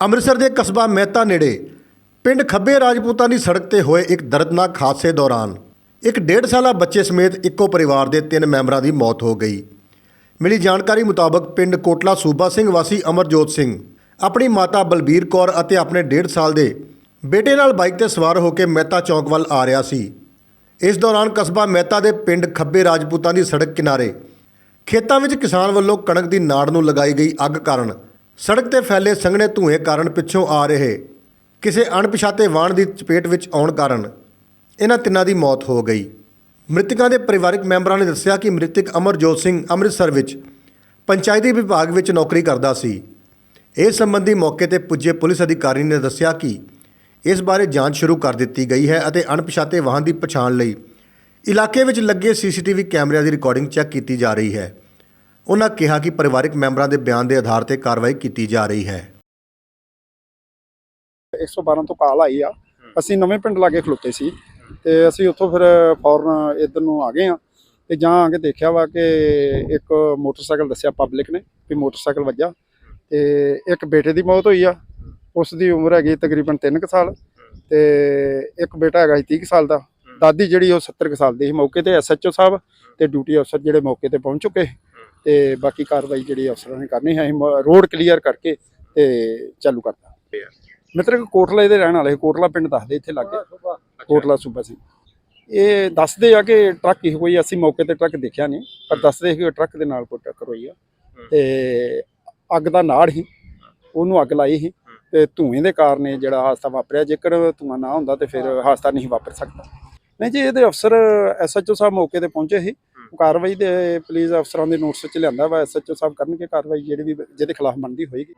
ਅੰਮ੍ਰਿਤਸਰ ਦੇ ਕਸਬਾ ਮਹਿਤਾ ਨੇੜੇ ਪਿੰਡ ਖੱਬੇ ਰਾਜਪੂਤਾਂ ਦੀ ਸੜਕ ਤੇ ਹੋਏ ਇੱਕ ਦਰਦਨਾਕ ਹਾਦਸੇ ਦੌਰਾਨ ਇੱਕ ਡੇਢ ਸਾਲਾ ਬੱਚੇ ਸਮੇਤ ਇੱਕੋ ਪਰਿਵਾਰ ਦੇ ਤਿੰਨ ਮੈਂਬਰਾਂ ਦੀ ਮੌਤ ਹੋ ਗਈ। ਮਿਲੀ ਜਾਣਕਾਰੀ ਮੁਤਾਬਕ ਪਿੰਡ ਕੋਟਲਾ ਸੂਬਾ ਸਿੰਘ ਵਾਸੀ ਅਮਰਜੋਤ ਸਿੰਘ, ਆਪਣੀ ਮਾਤਾ ਬਲਬੀਰ ਕੌਰ ਅਤੇ ਆਪਣੇ ਡੇਢ ਸਾਲ ਦੇ ਬੇਟੇ ਨਾਲ ਬਾਈਕ ਤੇ ਸਵਾਰ ਹੋ ਕੇ ਮਹਿਤਾ ਚੌਂਕ ਵੱਲ ਆ ਰਿਹਾ ਸੀ। ਇਸ ਦੌਰਾਨ ਕਸਬਾ ਮਹਿਤਾ ਦੇ ਪਿੰਡ ਖੱਬੇ ਰਾਜਪੂਤਾਂ ਦੀ ਸੜਕ ਕਿਨਾਰੇ ਖੇਤਾਂ ਵਿੱਚ ਕਿਸਾਨ ਵੱਲੋਂ ਕਣਕ ਦੀ ਨਾੜ ਨੂੰ ਲਗਾਈ ਗਈ ਅੱਗ ਕਾਰਨ ਸੜਕ ਤੇ ਫੈਲੇ ਸੰਘਣੇ ਧੂਏ ਕਾਰਨ ਪਿੱਛੋਂ ਆ ਰਹੇ ਕਿਸੇ ਅਣਪਛਾਤੇ ਵਾਹਨ ਦੀ ਚਪੇਟ ਵਿੱਚ ਆਉਣ ਕਾਰਨ ਇਹਨਾਂ ਤਿੰਨਾਂ ਦੀ ਮੌਤ ਹੋ ਗਈ। ਮ੍ਰਿਤਕਾਂ ਦੇ ਪਰਿਵਾਰਕ ਮੈਂਬਰਾਂ ਨੇ ਦੱਸਿਆ ਕਿ ਮ੍ਰਿਤਕ ਅਮਰਜੋਤ ਸਿੰਘ ਅੰਮ੍ਰਿਤਸਰ ਵਿੱਚ ਪੰਚਾਇਤੀ ਵਿਭਾਗ ਵਿੱਚ ਨੌਕਰੀ ਕਰਦਾ ਸੀ। ਇਸ ਸੰਬੰਧੀ ਮੌਕੇ ਤੇ ਪੁੱਜੇ ਪੁਲਿਸ ਅਧਿਕਾਰੀ ਨੇ ਦੱਸਿਆ ਕਿ ਇਸ ਬਾਰੇ ਜਾਂਚ ਸ਼ੁਰੂ ਕਰ ਦਿੱਤੀ ਗਈ ਹੈ ਅਤੇ ਅਣਪਛਾਤੇ ਵਾਹਨ ਦੀ ਪਛਾਣ ਲਈ ਇਲਾਕੇ ਵਿੱਚ ਲੱਗੇ ਸੀਸੀਟੀਵੀ ਕੈਮਰਿਆਂ ਦੀ ਰਿਕਾਰਡਿੰਗ ਚੈੱਕ ਕੀਤੀ ਜਾ ਰਹੀ ਹੈ। ਉਹਨਾਂ ਕਿਹਾ ਕਿ ਪਰਿਵਾਰਕ ਮੈਂਬਰਾਂ ਦੇ ਬਿਆਨ ਦੇ ਆਧਾਰ ਤੇ ਕਾਰਵਾਈ ਕੀਤੀ ਜਾ ਰਹੀ ਹੈ। 112 ਤੋਂ ਕਾਲ ਆਈ ਆ। ਅਸੀਂ ਨਵੇਂ ਪਿੰਡ ਲਾਗੇ ਖਲੋਤੇ ਸੀ ਤੇ ਅਸੀਂ ਉੱਥੋਂ ਫਿਰ ਫੌਰਨ ਇੱਧਰ ਨੂੰ ਆ ਗਏ ਆ ਤੇ ਜਾਂ ਆ ਕੇ ਦੇਖਿਆ ਵਾ ਕਿ ਇੱਕ ਮੋਟਰਸਾਈਕਲ ਦੱਸਿਆ ਪਬਲਿਕ ਨੇ ਵੀ ਮੋਟਰਸਾਈਕਲ ਵੱਜਾ ਤੇ ਇੱਕ ਬੇਟੇ ਦੀ ਮੌਤ ਹੋਈ ਆ। ਉਸ ਦੀ ਉਮਰ ਹੈਗੀ ਤਕਰੀਬਨ 3 ਕੁ ਸਾਲ ਤੇ ਇੱਕ ਬੇਟਾ ਹੈਗਾ ਸੀ 30 ਕੁ ਸਾਲ ਦਾ। ਦਾਦੀ ਜਿਹੜੀ ਉਹ 70 ਕੁ ਸਾਲ ਦੀ ਸੀ। ਮੌਕੇ ਤੇ ਐਸਐਚਓ ਸਾਹਿਬ ਤੇ ਡਿਊਟੀ ਅਫਸਰ ਜਿਹੜੇ ਮੌਕੇ ਤੇ ਪਹੁੰਚ ਚੁੱਕੇ। ਤੇ ਬਾਕੀ ਕਾਰਵਾਈ ਜਿਹੜੀ ਅਫਸਰਾਂ ਨੇ ਕਰਨੀ ਹੈ ਰੋਡ ਕਲੀਅਰ ਕਰਕੇ ਤੇ ਚਾਲੂ ਕਰਦਾ ਮਿੱਤਰ ਕੋਟਲਾ ਦੇ ਰਹਿਣ ਵਾਲੇ, ਕੋਟਲਾ ਪਿੰਡ ਦੱਸਦੇ ਇੱਥੇ ਲੱਗੇ, ਕੋਟਲਾ ਸੂਬਾ ਸੀ ਇਹ ਦੱਸਦੇ ਆ ਕਿ ਟਰੱਕ ਹੀ ਕੋਈ ਅਸੀਂ ਮੌਕੇ ਤੇ ਟਰੱਕ ਦੇਖਿਆ ਨਹੀਂ, ਪਰ ਦੱਸਦੇ ਕਿ ਟਰੱਕ ਦੇ ਨਾਲ ਕੋਈ ਟੱਕਰ ਹੋਈ ਆ। ਤੇ ਅੱਗ ਦਾ ਨਾੜ ਹੀ ਉਹਨੂੰ ਅੱਗ ਲਾਈ ਸੀ, ਤੇ ਧੂਏ ਦੇ ਕਾਰਨ ਇਹ ਜਿਹੜਾ ਹਾਦਸਾ ਵਾਪਰਿਆ। ਜੇਕਰ ਧੂਆਂ ਨਾ ਹੁੰਦਾ ਤੇ ਫਿਰ ਹਾਦਸਾ ਨਹੀਂ ਵਾਪਰ ਸਕਦਾ। ਨਹੀਂ ਜੀ, ਇਹਦੇ ਅਫਸਰ ਐਸਐਚਓ ਸਾਹਿਬ ਮੌਕੇ ਤੇ ਪਹੁੰਚੇ ਸੀ। ਕਾਰਵਾਈ ਦੇ ਪੁਲਿਸ ਅਫਸਰਾਂ ਦੇ ਨੋਟਿਸ ਚ ਲਿਆਂਦਾ ਵਾ ਐਸਐਚਓ ਸਾਹਿਬ ਕਰਨਗੇ ਕਾਰਵਾਈ ਜਿਹੜੀ ਵੀ ਜਿਹਦੇ ਖਿਲਾਫ ਬਣਦੀ ਹੋਏਗੀ।